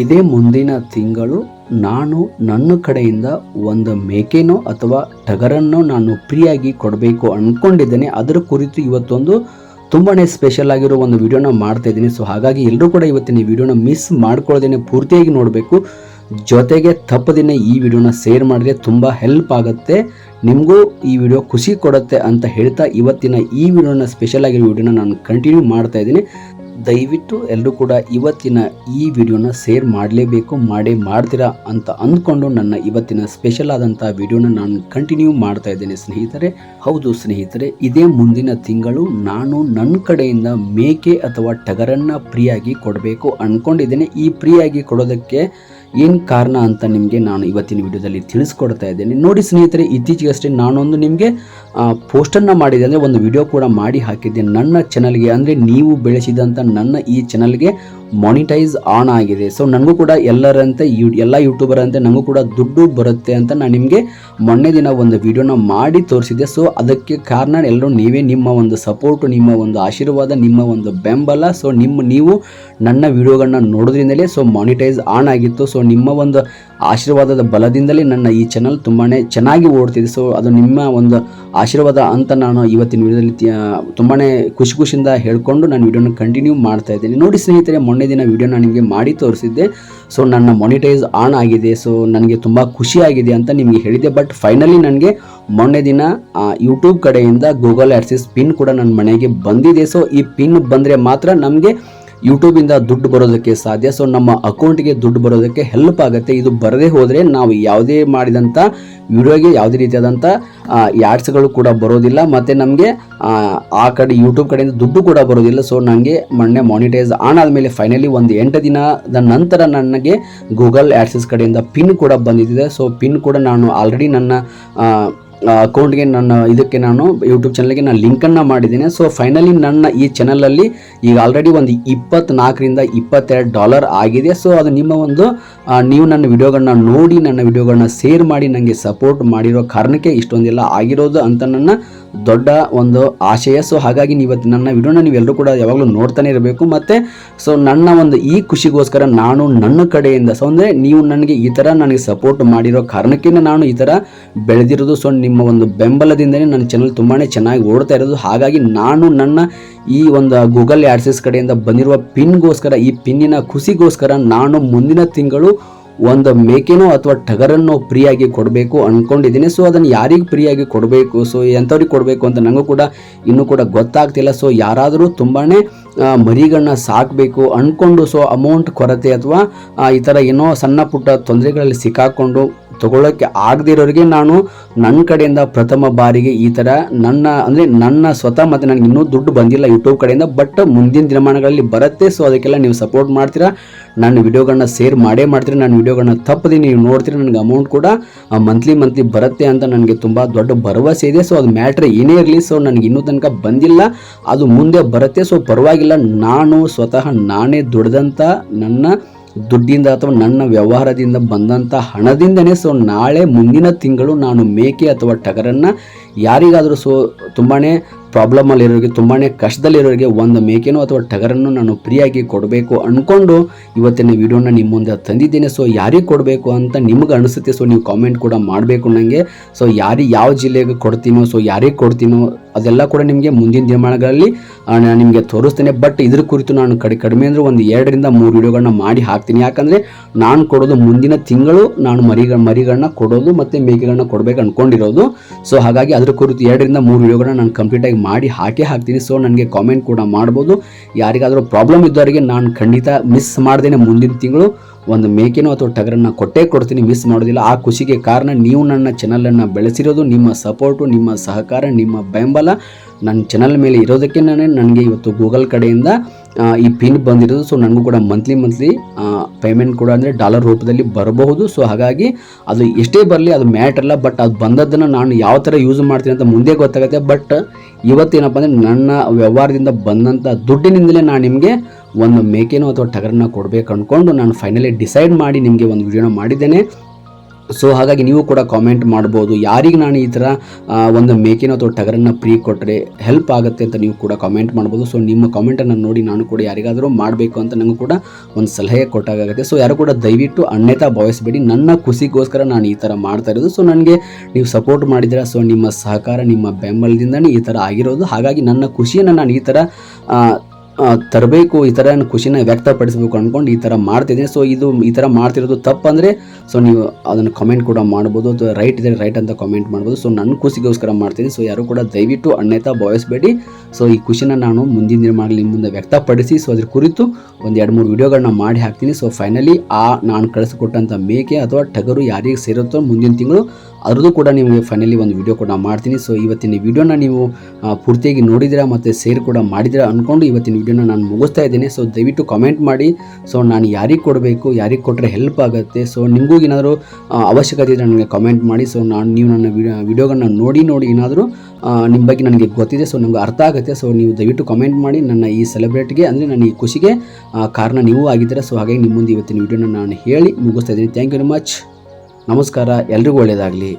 ಇದೇ ಮುಂದಿನ ತಿಂಗಳು ನಾನು ನನ್ನ ಕಡೆಯಿಂದ ಒಂದು ಮೇಕೆನೋ ಅಥವಾ ಟಗರನ್ನೋ ನಾನು ಫ್ರೀಯಾಗಿ ಕೊಡಬೇಕು ಅಂದ್ಕೊಂಡಿದ್ದೇನೆ ಅದರ ಕುರಿತು ಇವತ್ತೊಂದು ತುಂಬಾ ಸ್ಪೆಷಲ್ ಆಗಿರೋ ಒಂದು ವಿಡಿಯೋನ ಮಾಡ್ತಾ ಇದ್ದೀನಿ. ಸೊ ಹಾಗಾಗಿ ಎಲ್ಲರೂ ಕೂಡ ಇವತ್ತಿನ ಈ ವಿಡಿಯೋನ ಮಿಸ್ ಮಾಡ್ಕೊಳ್ಳೋದೇನೆ ಪೂರ್ತಿಯಾಗಿ ನೋಡಬೇಕು. ಜೊತೆಗೆ ತಪ್ಪದೇನೆ ಈ ವಿಡಿಯೋನ ಶೇರ್ ಮಾಡಿದ್ರೆ ತುಂಬ ಹೆಲ್ಪ್ ಆಗುತ್ತೆ. ನಿಮಗೂ ಈ ವಿಡಿಯೋ ಖುಷಿ ಕೊಡುತ್ತೆ ಅಂತ ಹೇಳ್ತಾ ಇವತ್ತಿನ ಈ ವಿಡಿಯೋನ ಸ್ಪೆಷಲ್ ಆಗಿರೋ ವಿಡಿಯೋನ ನಾನು ಕಂಟಿನ್ಯೂ ಮಾಡ್ತಾ ಇದ್ದೀನಿ. ದಯವಿಟ್ಟು ಎಲ್ಲರೂ ಕೂಡ ಇವತ್ತಿನ ಈ ವಿಡಿಯೋನ ಶೇರ್ ಮಾಡಲೇಬೇಕು, ಮಾಡೇ ಮಾಡ್ತೀರಾ ಅಂತ ಅಂದ್ಕೊಂಡು ನನ್ನ ಇವತ್ತಿನ ಸ್ಪೆಷಲ್ ಆದಂಥ ವಿಡಿಯೋನ ನಾನು ಕಂಟಿನ್ಯೂ ಮಾಡ್ತಾ ಇದ್ದೇನೆ ಸ್ನೇಹಿತರೆ. ಹೌದು ಸ್ನೇಹಿತರೆ, ಇದೇ ಮುಂದಿನ ತಿಂಗಳು ನಾನು ನನ್ನ ಕಡೆಯಿಂದ ಮೇಕೆ ಅಥವಾ ಟಗರನ್ನು ಫ್ರೀಯಾಗಿ ಕೊಡಬೇಕು ಅಂದ್ಕೊಂಡಿದ್ದೇನೆ ಈ ಫ್ರೀಯಾಗಿ ಕೊಡೋದಕ್ಕೆ ಏನು ಕಾರಣ ಅಂತ ನಿಮಗೆ ನಾನು ಇವತ್ತಿನ ವಿಡಿಯೋದಲ್ಲಿ ತಿಳಿಸ್ಕೊಡ್ತಾ ಇದ್ದೇನೆ. ನೋಡಿ ಸ್ನೇಹಿತರೆ, ಇತ್ತೀಚೆಗಷ್ಟೇ ನಾನೊಂದು ನಿಮಗೆ ಪೋಸ್ಟನ್ನು ಮಾಡಿದೆ ಅಂದರೆ ಒಂದು ವಿಡಿಯೋ ಕೂಡ ಮಾಡಿ ಹಾಕಿದ್ದೆ ನನ್ನ ಚಾನಲ್ಗೆ ಅಂದರೆ ನೀವು ಬೆಳೆಸಿದಂಥ ನನ್ನ ಈ ಚಾನಲ್ಗೆ ಮಾನಿಟೈಸ್ ಆನ್ ಆಗಿದೆ. ಸೊ ನನಗೂ ಕೂಡ ಎಲ್ಲರಂತೆ ಯೂ ಎಲ್ಲ ಯೂಟ್ಯೂಬರ್ ಅಂತೆ ನನಗೂ ಕೂಡ ದುಡ್ಡು ಬರುತ್ತೆ ಅಂತ ನಾನು ನಿಮಗೆ ಮೊನ್ನೆ ದಿನ ಒಂದು ವಿಡಿಯೋನ ಮಾಡಿ ತೋರಿಸಿದ್ದೆ. ಸೊ ಅದಕ್ಕೆ ಕಾರಣ ಎಲ್ಲರೂ ನೀವೇ ನಿಮ್ಮ ಒಂದು ಸಪೋರ್ಟು ನಿಮ್ಮ ಒಂದು ಆಶೀರ್ವಾದ, ನಿಮ್ಮ ಒಂದು ಬೆಂಬಲ. ಸೊ ನಿಮ್ಮ ನೀವು ನನ್ನ ವಿಡಿಯೋಗಳನ್ನ ನೋಡೋದ್ರಿಂದಲೇ ಸೊ ಮಾನಿಟೈಸ್ ಆನ್ ಆಗಿತ್ತು. ಸೊ ನಿಮ್ಮ ಒಂದು ಆಶೀರ್ವಾದದ ಬಲದಿಂದಲೇ ನನ್ನ ಈ ಚಾನಲ್ ತುಂಬಾ ಚೆನ್ನಾಗಿ ಓಡ್ತಿದೆ. ಸೊ ಅದು ನಿಮ್ಮ ಒಂದು ಆಶೀರ್ವಾದ ಅಂತ ನಾನು ಇವತ್ತಿನ ವಿಡಿಯೋದಲ್ಲಿ ತುಂಬಾ ಖುಷಿ ಖುಷಿಯಿಂದ ಹೇಳ್ಕೊಂಡು ನಾನು ವಿಡಿಯೋನ ಕಂಟಿನ್ಯೂ ಮಾಡ್ತಾ ಇದ್ದೀನಿ. ನೋಡಿ ಸ್ನೇಹಿತರೆ, ಮೊನ್ನೆ ದಿನ ವಿಡಿಯೋನ ನಿಮಗೆ ಮಾಡಿ ತೋರಿಸಿದ್ದೆ. ಸೊ ನನ್ನ ಮೊನಿಟೈಸ್ ಆನ್ ಆಗಿದೆ. ಸೊ ನನಗೆ ತುಂಬ ಖುಷಿಯಾಗಿದೆ ಅಂತ ನಿಮಗೆ ಹೇಳಿದೆ ಬಟ್ ಫೈನಲಿ ನನಗೆ ಮೊನ್ನೆ ದಿನ ಯೂಟ್ಯೂಬ್ ಕಡೆಯಿಂದ ಗೂಗಲ್ ಆ್ಯಡ್ಸಿಸ್ ಪಿನ್ ಕೂಡ ನನ್ನ ಮನೆಗೆ ಬಂದಿದೆ. ಸೊ ಈ ಪಿನ್ ಬಂದರೆ ಮಾತ್ರ ನಮಗೆ ಯೂಟ್ಯೂಬಿಂದ ದುಡ್ಡು ಬರೋದಕ್ಕೆ ಸಾಧ್ಯ. ಸೊ ನಮ್ಮ ಅಕೌಂಟ್ಗೆ ದುಡ್ಡು ಬರೋದಕ್ಕೆ ಹೆಲ್ಪ್ ಆಗುತ್ತೆ. ಇದು ಬರದೇ ಹೋದರೆ ನಾವು ಯಾವುದೇ ಮಾಡಿದಂಥ ವಿಡಿಯೋಗೆ ಯಾವುದೇ ರೀತಿಯಾದಂಥ ಯಾಡ್ಸ್ಗಳು ಕೂಡ ಬರೋದಿಲ್ಲ. ಮತ್ತು ನಮಗೆ, ಆ ಕಡೆ ಯೂಟ್ಯೂಬ್ ಕಡೆಯಿಂದ ದುಡ್ಡು ಕೂಡ ಬರೋದಿಲ್ಲ. ಸೊ ನನಗೆ ಮೊನ್ನೆ ಮಾನಿಟೈಸ್ ಆನ್ ಆದಮೇಲೆ ಫೈನಲಿ ಒಂದು ಎಂಟು ದಿನದ ನಂತರ ನನಗೆ ಗೂಗಲ್ ಆ್ಯಡ್ಸಸ್ ಕಡೆಯಿಂದ ಪಿನ್ ಕೂಡ ಬಂದಿದೆ ಸೊ ಪಿನ್ ಕೂಡ ನಾನು ಆಲ್ರೆಡಿ ನನ್ನ ಅಕೌಂಟ್ಗೆ ನನ್ನ ಇದಕ್ಕೆ ನಾನು ಯೂಟ್ಯೂಬ್ ಚಾನಲ್ಗೆ ನಾನು ಲಿಂಕನ್ನು ಮಾಡಿದ್ದೀನಿ. ಸೊ ಫೈನಲಿ ನನ್ನ ಈ ಚಾನಲಲ್ಲಿ ಈಗ ಆಲ್ರೆಡಿ ಒಂದು ಇಪ್ಪತ್ನಾಲ್ಕರಿಂದ ಇಪ್ಪತ್ತೆರಡು ಡಾಲರ್ ಆಗಿದೆ. ಸೊ ಅದು ನಿಮ್ಮ ಒಂದು ನೀವು ನನ್ನ ವಿಡಿಯೋಗಳನ್ನ ನೋಡಿ, ನನ್ನ ವಿಡಿಯೋಗಳನ್ನ ಶೇರ್ ಮಾಡಿ ನನಗೆ ಸಪೋರ್ಟ್ ಮಾಡಿರೋ ಕಾರಣಕ್ಕೆ ಇಷ್ಟೊಂದೆಲ್ಲ ಆಗಿರೋದು ಅಂತ ನನ್ನ ದೊಡ್ಡ ಒಂದು ಆಶಯ. ಸೊ ಹಾಗಾಗಿ ನೀವತ್ತು ನನ್ನ ವಿಡಿಯೋನ ನೀವೆಲ್ಲರೂ ಕೂಡ ಯಾವಾಗಲೂ ನೋಡ್ತಾನೆ ಇರಬೇಕು. ಮತ್ತು ಸೊ ನನ್ನ ಒಂದು ಈ ಖುಷಿಗೋಸ್ಕರ ನಾನು ನನ್ನ ಕಡೆಯಿಂದ ಸೊ ಅಂದರೆ ನೀವು ನನಗೆ ಈ ಥರ ನನಗೆ ಸಪೋರ್ಟ್ ಮಾಡಿರೋ ಕಾರಣಕ್ಕೆ ನಾನು ಈ ಥರ ಬೆಳೆದಿರೋದು. ಸೊ ನಿಮ್ಮ ಒಂದು ಬೆಂಬಲದಿಂದನೇ ನನ್ನ ಚಾನಲ್ ತುಂಬಾ ಚೆನ್ನಾಗಿ ಓಡ್ತಾ ಇರೋದು. ಹಾಗಾಗಿ ನಾನು ನನ್ನ ಈ ಒಂದು ಗೂಗಲ್ ಆ್ಯಡ್ಸಸ್ ಕಡೆಯಿಂದ ಬಂದಿರುವ ಪಿನ್ಗೋಸ್ಕರ, ಈ ಪಿನ್ನಿನ ಖುಷಿಗೋಸ್ಕರ ನಾನು ಮುಂದಿನ ತಿಂಗಳು ಒಂದು ಮೇಕೆನೋ ಅಥವಾ ಟಗರನ್ನೋ ಫ್ರೀಯಾಗಿ ಕೊಡಬೇಕು ಅಂದ್ಕೊಂಡಿದ್ದೀನಿ ಸೊ ಅದನ್ನು ಯಾರಿಗೆ ಫ್ರೀಯಾಗಿ ಕೊಡಬೇಕು? ಸೊ ಎಂಥವ್ರಿಗೆ ಕೊಡಬೇಕು ಅಂತ ನನಗೂ ಕೂಡ ಇನ್ನೂ ಕೂಡ ಗೊತ್ತಾಗ್ತಿಲ್ಲ. ಸೊ ಯಾರಾದರೂ ತುಂಬಾ ಮರಿಗಳನ್ನ ಸಾಕಬೇಕು ಅಂದ್ಕೊಂಡು ಸೊ ಅಮೌಂಟ್ ಕೊರತೆ ಅಥವಾ ಈ ಥರ ಏನೋ ಸಣ್ಣ ಪುಟ್ಟ ತೊಂದರೆಗಳಲ್ಲಿ ಸಿಕ್ಕಾಕೊಂಡು ತಗೊಳ್ಳೋಕ್ಕೆ ಆಗದಿರೋರಿಗೆ ನಾನು ನನ್ನ ಕಡೆಯಿಂದ ಪ್ರಥಮ ಬಾರಿಗೆ ಈ ಥರ ನನ್ನ, ಅಂದರೆ ನನ್ನ ಸ್ವತಃ ಮತ್ತು ನನಗೆ ಇನ್ನೂ ದುಡ್ಡು ಬಂದಿಲ್ಲ ಯೂಟ್ಯೂಬ್ ಕಡೆಯಿಂದ ಬಟ್ ಮುಂದಿನ ದಿನಮಾನಗಳಲ್ಲಿ ಬರುತ್ತೆ. ಸೊ ಅದಕ್ಕೆಲ್ಲ ನೀವು ಸಪೋರ್ಟ್ ಮಾಡ್ತೀರಾ? ನನ್ನ ವಿಡಿಯೋಗಳನ್ನ ಶೇರ್ ಮಾಡೇ ಮಾಡ್ತೀರಿ ನನ್ನ ವಿಡಿಯೋಗಳನ್ನ ತಪ್ಪದೆ ನೀವು ನೋಡ್ತೀರಿ? ನನಗೆ ಅಮೌಂಟ್ ಕೂಡ ಮಂತ್ಲಿ ಮಂತ್ಲಿ ಬರುತ್ತೆ ಅಂತ ನನಗೆ ತುಂಬ ದೊಡ್ಡ ಭರವಸೆ ಇದೆ. ಸೊ ಅದು ಮ್ಯಾಟ್ರ್ ಏನೇ ಇರಲಿ ಸೊ ನನಗೆ ಇನ್ನೂ ತನಕ ಬಂದಿಲ್ಲ. ಅದು ಮುಂದೆ ಬರುತ್ತೆ. ಸೊ ಪರವಾಗಿಲ್ಲ. ನಾನು ಸ್ವತಃ ನಾನೇ ದುಡ್ದಂಥ ನನ್ನ ದುಡ್ಡಿಂದ ಅಥವಾ ನನ್ನ ವ್ಯವಹಾರದಿಂದ ಬಂದಂಥ ಹಣದಿಂದನೇ. ಸೊ ನಾಳೆ ಮುಂದಿನ ತಿಂಗಳು ನಾನು ಮೇಕೆ ಅಥವಾ ಟಗರನ್ನು ಯಾರಿಗಾದರೂ ಸೊ ತುಂಬಾ ಪ್ರಾಬ್ಲಮಲ್ಲಿರೋರಿಗೆ ತುಂಬಾ ಕಷ್ಟದಲ್ಲಿರೋರಿಗೆ ಒಂದು ಮೇಕೆನೋ ಅಥವಾ ಟಗರನ್ನು ನಾನು ಫ್ರೀಯಾಗಿ ಕೊಡಬೇಕು ಅಂದ್ಕೊಂಡು ಇವತ್ತಿನ ವಿಡಿಯೋನ ನಿಮ್ಮ ಮುಂದೆ ತಂದಿದ್ದೇನೆ. ಸೊ ಯಾರಿಗೆ ಕೊಡಬೇಕು ಅಂತ ನಿಮ್ಗೆ ಅನಿಸುತ್ತೆ ಸೊ ನೀವು ಕಾಮೆಂಟ್ ಕೂಡ ಮಾಡಬೇಕು ನನಗೆ ಸೊ ಯಾರಿಗೆ ಯಾವ ಜಿಲ್ಲೆಗೆ ಕೊಡ್ತೀನೋ ಸೊ ಯಾರಿಗೆ ಕೊಡ್ತೀನೋ ಅದೆಲ್ಲ ಕೂಡ ನಿಮಗೆ ಮುಂದಿನ ದಿನಮಾನಗಳಲ್ಲಿ ನಾನು ನಿಮಗೆ ತೋರಿಸ್ತೇನೆ. ಬಟ್ ಇದ್ರ ಕುರಿತು ನಾನು ಕಡಿ ಕಡಿಮೆ ಅಂದರೆ ಒಂದು ಎರಡರಿಂದ ಮೂರು ವಿಡಿಯೋಗಳನ್ನ ಮಾಡಿ ಹಾಕ್ತೀನಿ. ಯಾಕಂದರೆ ನಾನು ಕೊಡೋದು ಮುಂದಿನ ತಿಂಗಳು, ನಾನು ಮರಿಗಳ ಮರಿಗಳನ್ನ ಕೊಡೋದು ಮತ್ತು ಮೇಕೆಗಳನ್ನ ಕೊಡಬೇಕು ಅಂದ್ಕೊಂಡಿರೋದು ಸೊ ಹಾಗಾಗಿ ಅದ್ರ ಕುರಿತು ಎರಡರಿಂದ ಮೂರು ವಿಡಿಯೋಗಳನ್ನ ನಾನು ಕಂಪ್ಲೀಟಾಗಿ ಮಾಡಿ ಹಾಕೇ ಹಾಕ್ತೀನಿ. ಸೊ ನನಗೆ ಕಾಮೆಂಟ್ ಕೂಡ ಮಾಡ್ಬೋದು. ಯಾರಿಗಾದರೂ ಪ್ರಾಬ್ಲಮ್ ಇದ್ದವರಿಗೆ ನಾನು ಖಂಡಿತ ಮಿಸ್ ಮಾಡ್ದೇನೆ ಮುಂದಿನ ತಿಂಗಳು. ಒಂದು ಮೇಕೆನೋ ಅಥವಾ ಟಗರನ್ನು ಕೊಟ್ಟೇ ಕೊಡ್ತೀನಿ ಮಿಸ್ ಮಾಡೋದಿಲ್ಲ. ಆ ಖುಷಿಗೆ ಕಾರಣ ನೀವು ನನ್ನ ಚಾನಲನ್ನು ಬೆಳೆಸಿರೋದು, ನಿಮ್ಮ ಸಪೋರ್ಟು ನಿಮ್ಮ ಸಹಕಾರ, ನಿಮ್ಮ ಬೆಂಬಲ. ನನ್ನ ಚಾನಲ್ ಮೇಲೆ ಇರೋದಕ್ಕೆ ನಾನು, ನನಗೆ ಇವತ್ತು ಗೂಗಲ್ ಕಡೆಯಿಂದ ಈ ಪಿನ್ ಬಂದಿರೋದು ಸೊ ನನಗೂ ಕೂಡ ಮಂತ್ಲಿ ಮಂತ್ಲಿ ಪೇಮೆಂಟ್ ಕೂಡ ಅಂದರೆ ಡಾಲರ್ ರೂಪದಲ್ಲಿ ಬರಬಹುದು. ಸೊ ಹಾಗಾಗಿ ಅದು ಎಷ್ಟೇ ಬರಲಿ ಅದು ಮ್ಯಾಟ್ರಲ್ಲ ಬಟ್ ಅದು ಬಂದದ್ದನ್ನು ನಾನು ಯಾವ ಥರ ಯೂಸ್ ಮಾಡ್ತೀನಿ ಅಂತ ಮುಂದೆ ಗೊತ್ತಾಗುತ್ತೆ. ಬಟ್ ಇವತ್ತೇನಪ್ಪ ಅಂದರೆ ನನ್ನ ವ್ಯವಹಾರದಿಂದ ಬಂದಂಥ ದುಡ್ಡಿನಿಂದಲೇ ನಾನು ನಿಮಗೆ ಒಂದು ಮೇಕೆನೋ ಅಥವಾ ಟಗರನ್ನ ಕೊಡಬೇಕು ಅಂದ್ಕೊಂಡು ನಾನು ಫೈನಲಿ ಡಿಸೈಡ್ ಮಾಡಿ ನಿಮಗೆ ಒಂದು ವಿಡಿಯೋನ ಮಾಡಿದ್ದೇನೆ. ಸೊ ಹಾಗಾಗಿ ನೀವು ಕೂಡ ಕಾಮೆಂಟ್ ಮಾಡ್ಬೋದು. ಯಾರಿಗೆ ನಾನು ಈ ಥರ ಒಂದು ಮೇಕಿನ ಅಥವಾ ಟಗರನ್ನು ಪ್ರೀ ಕೊಟ್ಟರೆ ಹೆಲ್ಪ್ ಆಗುತ್ತೆ ಅಂತ ನೀವು ಕೂಡ ಕಾಮೆಂಟ್ ಮಾಡ್ಬೋದು. ಸೊ ನಿಮ್ಮ ಕಾಮೆಂಟನ್ನು ನೋಡಿ ನಾನು ಕೂಡ ಯಾರಿಗಾದರೂ ಮಾಡಬೇಕು ಅಂತ ನನಗೂ ಕೂಡ ಒಂದು ಸಲಹೆ ಕೊಟ್ಟಾಗುತ್ತೆ ಸೊ ಯಾರು ಕೂಡ ದಯವಿಟ್ಟು ಅನ್ಯತಾ ಭಾವಿಸಬೇಡಿ ನನ್ನ ಖುಷಿಗೋಸ್ಕರ ನಾನು ಈ ಥರ ಮಾಡ್ತಾ ಇರೋದು. ಸೊ ನನಗೆ ನೀವು ಸಪೋರ್ಟ್ ಮಾಡಿದ್ದೀರಾ? ಸೊ ನಿಮ್ಮ ಸಹಕಾರ, ನಿಮ್ಮ ಬೆಂಬಲದಿಂದನೇ ಈ ಥರ ಆಗಿರೋದು. ಹಾಗಾಗಿ ನನ್ನ ಖುಷಿಯನ್ನು ನಾನು ಈ ಥರ ತರಬೇಕು, ಈ ಥರ ಖುಷಿನ ವ್ಯಕ್ತಪಡಿಸಬೇಕು ಅಂದ್ಕೊಂಡು ಈ ಥರ ಮಾಡ್ತಿದ್ದೀನಿ. ಸೊ ಇದು ಈ ಥರ ಮಾಡ್ತಿರೋದು ತಪ್ಪಂದರೆ ಸೊ ನೀವು ಅದನ್ನು ಕಮೆಂಟ್ ಕೂಡ ಮಾಡ್ಬೋದು, ಅಥವಾ ರೈಟ್ ಇದ್ದರೆ ರೈಟ್ ಅಂತ ಕಾಮೆಂಟ್ ಮಾಡ್ಬೋದು. ಸೊ ನನ್ನ ಖುಷಿಗೋಸ್ಕರ ಮಾಡ್ತೀನಿ. ಸೊ ಯಾರು ಕೂಡ ದಯವಿಟ್ಟು ಅಣ್ಣೆತ ಭಾವಿಸಬೇಡಿ ಸೊ ಈ ಖುಷಿನ ನಾನು ಮುಂದಿನ ದಿನಮಾನದಲ್ಲಿ ನಿಮ್ಮ ಮುಂದೆ ವ್ಯಕ್ತಪಡಿಸಿ ಸೊ ಅದ್ರ ಕುರಿತು ಒಂದು ಎರಡು ಮೂರು ವಿಡಿಯೋಗಳನ್ನ ಮಾಡಿ ಹಾಕ್ತೀನಿ. ಸೊ ಫೈನಲಿ ಆ ನಾನು ಕಳಿಸಿಕೊಟ್ಟಂಥ ಮೇಕೆ ಅಥವಾ ಟಗರು ಯಾರಿಗೆ ಸೇರುತ್ತೋ ಮುಂದಿನ ತಿಂಗಳು, ಅದ್ರದ್ದು ಕೂಡ ನಿಮಗೆ ಫೈನಲಿ ಒಂದು ವಿಡಿಯೋ ಕೂಡ ಮಾಡ್ತೀನಿ. ಸೊ ಇವತ್ತಿನ ವಿಡಿಯೋನ ನೀವು ಪೂರ್ತಿಯಾಗಿ ನೋಡಿದಿರಾ ಮತ್ತು ಸೇರ್ ಕೂಡ ಮಾಡಿದಿರಾ ಅಂದ್ಕೊಂಡು ಇವತ್ತಿನ ವಿಡಿಯೋನ ನಾನು ಮುಗಿಸ್ತಾ ಇದ್ದೀನಿ. ಸೊ ದಯವಿಟ್ಟು ಕಾಮೆಂಟ್ ಮಾಡಿ. ಸೊ ನಾನು ಯಾರಿಗೆ ಕೊಡಬೇಕು, ಯಾರಿಗೆ ಕೊಟ್ಟರೆ ಹೆಲ್ಪ್ ಆಗುತ್ತೆ? ಸೊ ನಿಮಗೂ ಏನಾದರೂ ಅವಶ್ಯಕತೆ ಇದ್ದರೆ ನನಗೆ ಕಾಮೆಂಟ್ ಮಾಡಿ. ಸೊ ನಾನು, ನೀವು ನನ್ನ ವಿಡಿಯೋ ವಿಡಿಯೋಗಳನ್ನ ನೋಡಿ ನೋಡಿ ಏನಾದರೂ ನಿಮ್ಮ ಬಗ್ಗೆ ನನಗೆ ಗೊತ್ತಿದೆ. ಸೊ ನಿಮ್ಗೆ ಅರ್ಥ ಆಗುತ್ತೆ. ಸೊ ನೀವು ದಯವಿಟ್ಟು ಕಮೆಂಟ್ ಮಾಡಿ. ನನ್ನ ಈ ಸೆಲೆಬ್ರೇಟ್ಗೆ ಅಂದರೆ ನನ್ನ ಈ ಖುಷಿಗೆ ಕಾರಣ ನೀವು ಆಗಿದ್ದೀರಾ? ಸೊ ಹಾಗಾಗಿ ನಿಮ್ಮ ಮುಂದೆ ಇವತ್ತಿನ ವಿಡಿಯೋನ ನಾನು ಹೇಳಿ ಮುಗಿಸ್ತಾ ಇದ್ದೀನಿ. ಥ್ಯಾಂಕ್ ಯು ವೆರಿ ಮಚ್ ನಮಸ್ಕಾರ. ಎಲ್ರಿಗೂ ಒಳ್ಳೆಯದಾಗಲಿ